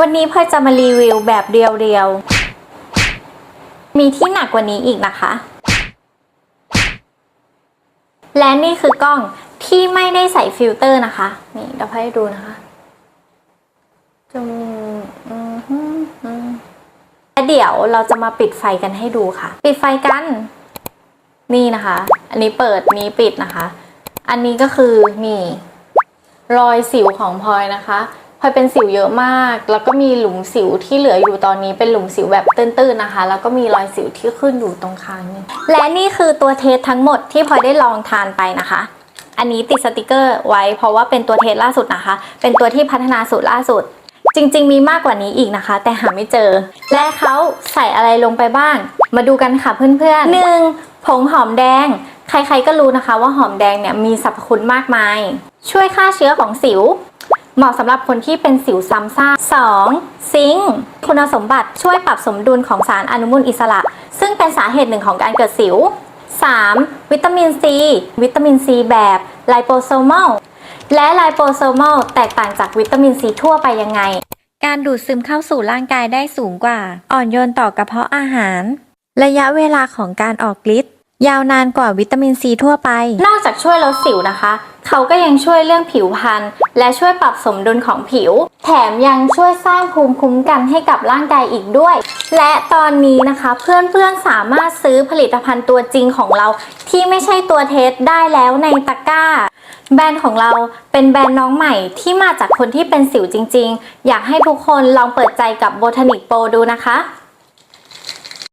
วันนี้พลอยจะมารีวิวแบบเรียวๆ มีที่หนักกว่านี้อีกนะคะ และนี่คือกล้องที่ไม่ได้ใส่ฟิลเตอร์นะคะ นี่เดี๋ยวพลอยให้ดูนะคะจมูกอืมฮึ่มอืมและเดี๋ยวเราจะมาปิดไฟกันให้ดูค่ะ ปิดไฟกัน นี่นะคะ อันนี้เปิดนี้ปิดนะคะ อันนี้ก็คือนี่รอยสิวของพลอยนะคะ พลอยเป็นสิวเยอะมาก แล้วก็มีหลุมสิวที่เหลืออยู่ตอนนี้เป็นหลุมสิวแบบตื้นๆนะคะ แล้วก็มีรอยสิวที่ขึ้นอยู่ตรงคางนี่และนี่คือตัวเทสทั้งหมดที่พลอยได้ลองทานไปนะคะอันนี้ติดสติกเกอร์ไว้เพราะว่าเป็นตัวเทสล่าสุดนะคะ เป็นตัวที่พัฒนาสูตรล่าสุด จริง ๆ มีมากกว่านี้อีกนะคะ แต่หาไม่เจอ และเขาใส่อะไรลงไปบ้าง มาดูกันค่ะเพื่อนๆหนึ่งผงหอมแดง ใครๆก็รู้นะคะว่าหอมแดงเนี่ยมีสรรพคุณมากมาย ช่วยฆ่าเชื้อของสิว เหมาะสำหรับคนที่เป็นสิวซ้ำซาก 2. ซิงค์คุณสมบัติช่วยปรับสมดุลของสารอนุมูลอิสระ ซึ่งเป็นสาเหตุหนึ่งของการเกิดสิว 3. วิตามินซี วิตามินซีแบบไลโปโซมอลและไลโปโซมอลแตกต่างจากวิตามินซีทั่วไปยังไง การดูดซึมเข้าสู่ร่างกายได้สูงกว่า อ่อนโยนต่อกระเพาะอาหาร ระยะเวลาของการออกฤทธิ์ยาวนานกว่าวิตามินซีทั่วไป นอกจากช่วยลดสิวนะคะ เขาก็ยังช่วยเรื่องผิวพรรณและช่วยปรับสมดุลของผิว แถมยังช่วยสร้างภูมิคุ้มกันให้กับร่างกายอีกด้วย และตอนนี้นะคะเพื่อนๆสามารถซื้อผลิตภัณฑ์ตัวจริงของเราที่ไม่ใช่ตัวเทสได้แล้วในตะกร้า แบรนด์ของเราเป็นแบรนด์น้องใหม่ที่มาจากคนที่เป็นสิวจริงๆ อยากให้ทุกคนลองเปิดใจกับ Botanic Pro ดูนะคะ